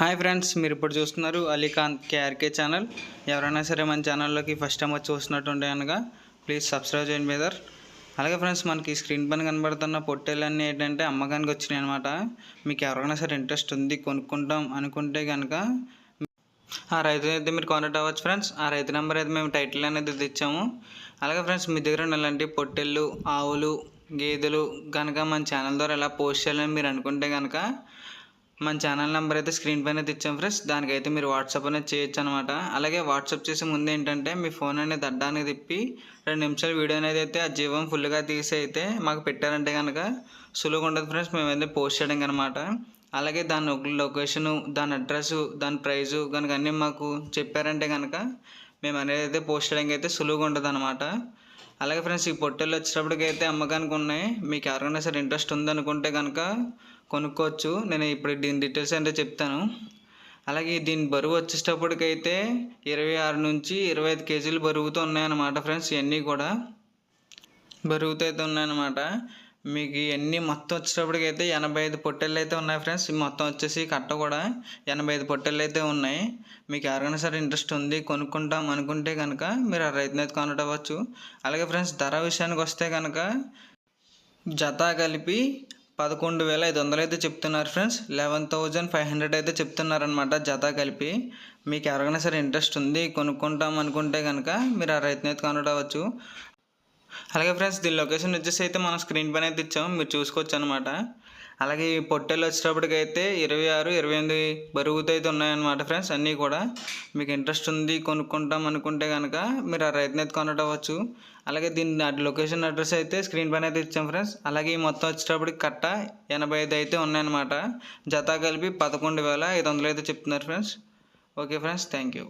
Hi friends మీరు ఇప్పుడు చూస్తున్నారు అలీఖాన్ కేఆర్కే ఛానల్. ఎవరైనా సరే మన ఛానల్లోకి ఫస్ట్ టైం వచ్చి చూస్తున్నట్టుంటే అనగా ప్లీజ్ సబ్స్క్రైబ్ చేయండి బ్రదర్ అలాగే ఫ్రెండ్స్ మనకి స్క్రీన్ పైన కనబడుతున్న పొట్టేలన్నీ ఏంటంటే అమ్మకానికి వచ్చినాయి అనమాట మీకు ఎవరైనా సరే ఇంట్రెస్ట్ ఉంది కొనుక్కుంటాం అనుకుంటే కనుక ఆ రైతు అయితే మీరు కాంటాక్ట్ అవ్వచ్చు ఫ్రెండ్స్ ఆ రైతు నెంబర్ అయితే మేము టైటిల్ అనేది తెచ్చాము. అలాగే ఫ్రెండ్స్ మీ దగ్గర ఉన్న ఇలాంటి పొట్టెళ్ళు ఆవులు గేదెలు కనుక మన ఛానల్ ద్వారా ఎలా పోస్ట్ చేయాలని మీరు అనుకుంటే కనుక మన ఛానల్ నెంబర్ అయితే స్క్రీన్ పైన తెచ్చాం ఫ్రెండ్స్. దానికైతే మీరు వాట్సాప్ అనేది చేయొచ్చు అనమాట అలాగే వాట్సాప్ చేసే ముందు ఏంటంటే మీ ఫోన్ అనేది అడ్డానికి తిప్పి రెండు నిమిషాలు వీడియో అనేది అయితే ఆ జీవం ఫుల్గా తీసి అయితే మాకు పెట్టారంటే కనుక సులువుగా ఉండదు ఫ్రెండ్స్. మేమైతే పోస్ట్ చేయడం అనమాట అలాగే దాని లొకేషను దాని అడ్రస్ దాని ప్రైజు కనుక అన్నీ మాకు చెప్పారంటే కనుక మేము అనేది అయితే పోస్ట్ చేయడానికి అయితే సులువుగా ఉంటుంది అనమాట అలాగే ఫ్రెండ్స్ ఈ పొట్టెలు వచ్చేటప్పటికైతే అయితే అమ్మకానికి ఉన్నాయి. మీకు ఎవరికైనా సరే ఇంట్రెస్ట్ ఉందనుకుంటే కనుక కొనుక్కోవచ్చు. నేను ఇప్పుడు దీని డీటెయిల్స్ అంటే చెప్తాను. అలాగే దీని బరువు వచ్చేటప్పటికైతే ఇరవై ఆరు నుంచి ఇరవై ఐదు కేజీలు బరువుతో ఉన్నాయన్నమాట ఫ్రెండ్స్ ఇవన్నీ కూడా. బరువుతో అయితే ఉన్నాయన్నమాట. మీకు ఇవన్నీ మొత్తం వచ్చేటప్పటికి అయితే ఎనభై ఐదు పొట్టెళ్ళు అయితే ఉన్నాయి ఫ్రెండ్స్ మొత్తం వచ్చేసి కట్ట కూడా ఎనభై ఐదు పొట్టెళ్ళు అయితే ఉన్నాయి. మీకు ఎవరికైనా సరే ఇంట్రెస్ట్ ఉంది కొనుక్కుంటాం అనుకుంటే కనుక మీరు ఆ రైతుని అయితే కాంటాక్ట్ అవ్వచ్చు. అలాగే ఫ్రెండ్స్ ధర విషయానికి వస్తే కనుక జత కలిపి పదకొండు వేల ఐదు వందలు అయితే చెప్తున్నారు friends. Eleven thousand five hundred అయితే చెప్తున్నారనమాట జత కలిపి. మీకు ఎవరికైనా సరే ఇంట్రెస్ట్ ఉంది కొనుక్కుంటాం అనుకుంటే కనుక మీరు ఆ రైతుని అయితే కనుడవచ్చు. అలాగే ఫ్రెండ్స్ దీని లొకేషన్ వచ్చేసి అయితే మనం స్క్రీన్ పైన అయితే ఇచ్చాము మీరు చూసుకోవచ్చు అనమాట అలాగే ఈ పొట్టెలు వచ్చేటప్పటికైతే ఇరవై ఆరు ఇరవై ఎనిమిది బరుగుతో అయితే ఉన్నాయన్నమాట ఫ్రెండ్స్ అన్నీ కూడా. మీకు ఇంట్రెస్ట్ ఉంది కొనుక్కుంటాం అనుకుంటే కనుక మీరు ఆ రైతుని అయితే కొనటవచ్చు. అలాగే దీని లొకేషన్ అడ్రస్ అయితే స్క్రీన్ పైన అయితే ఇచ్చాం ఫ్రెండ్స్. అలాగే ఈ మొత్తం వచ్చేటప్పటికి కట్ట ఎనభై ఐదు అయితే ఉన్నాయన్నమాట. జత కలిపి పదకొండు వేల ఐదు వందలు అయితే చెప్తున్నారు friends. Okay friends thank you.